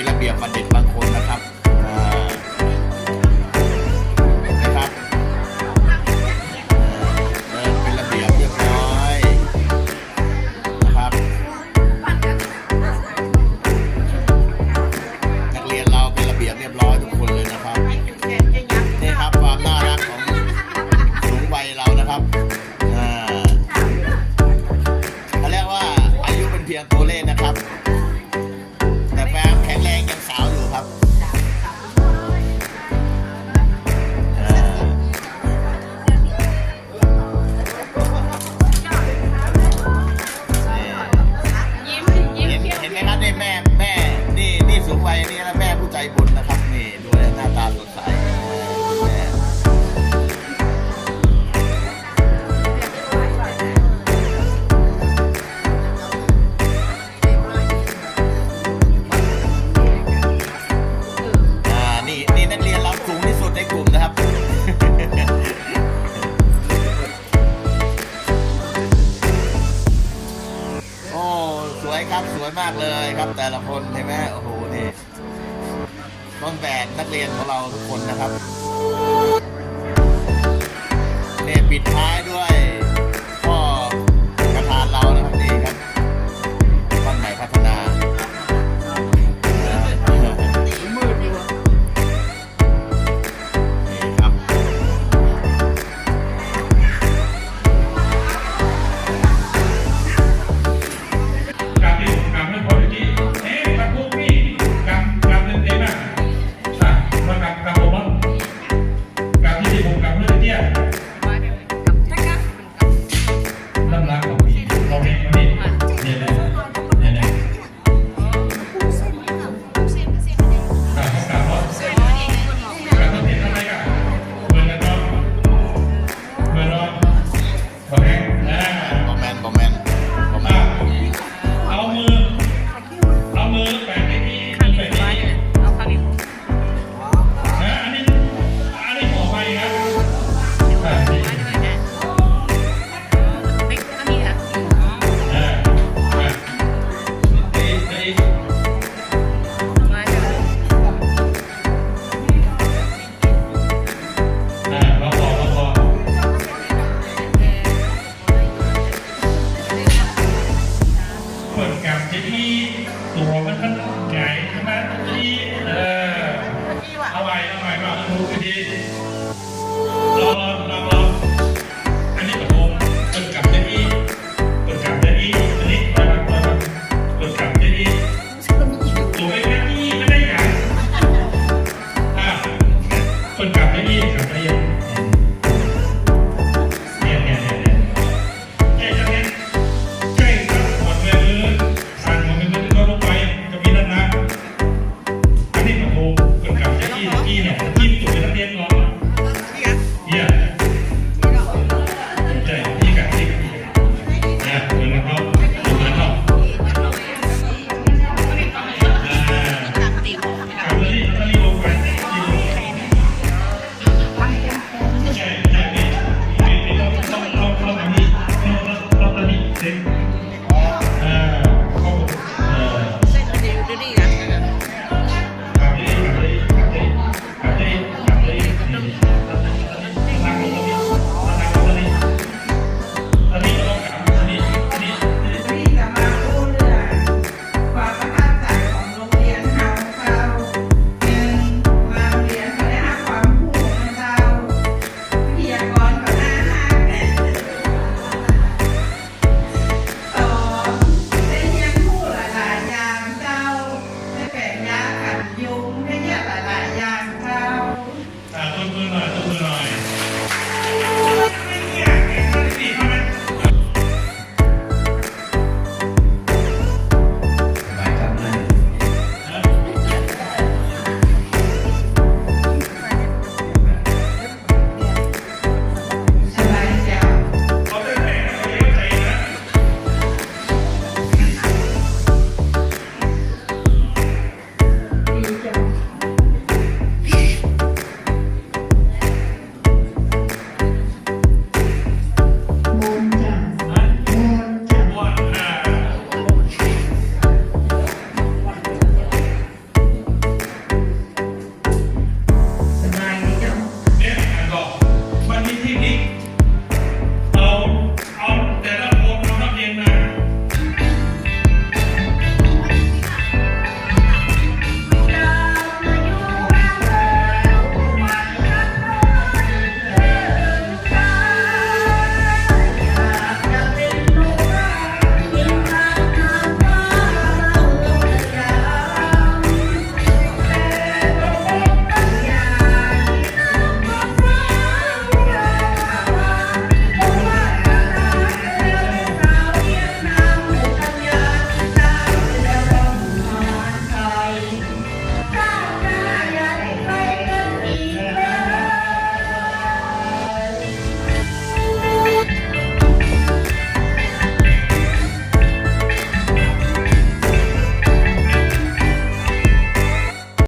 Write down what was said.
มีระเบียบบัณฑิตบาง แม่แม่นี่นี่สูงวัยนี่แล้วแม่ผู้ใจบุญนะครับ วยครับสวยมากเลยครับ แต่ละคนให็นไหมโอ้โหนี่ต้นแบบนักเรียนของเราทุกคนนะครับเนี่ยปิดท้ายด้วย 何?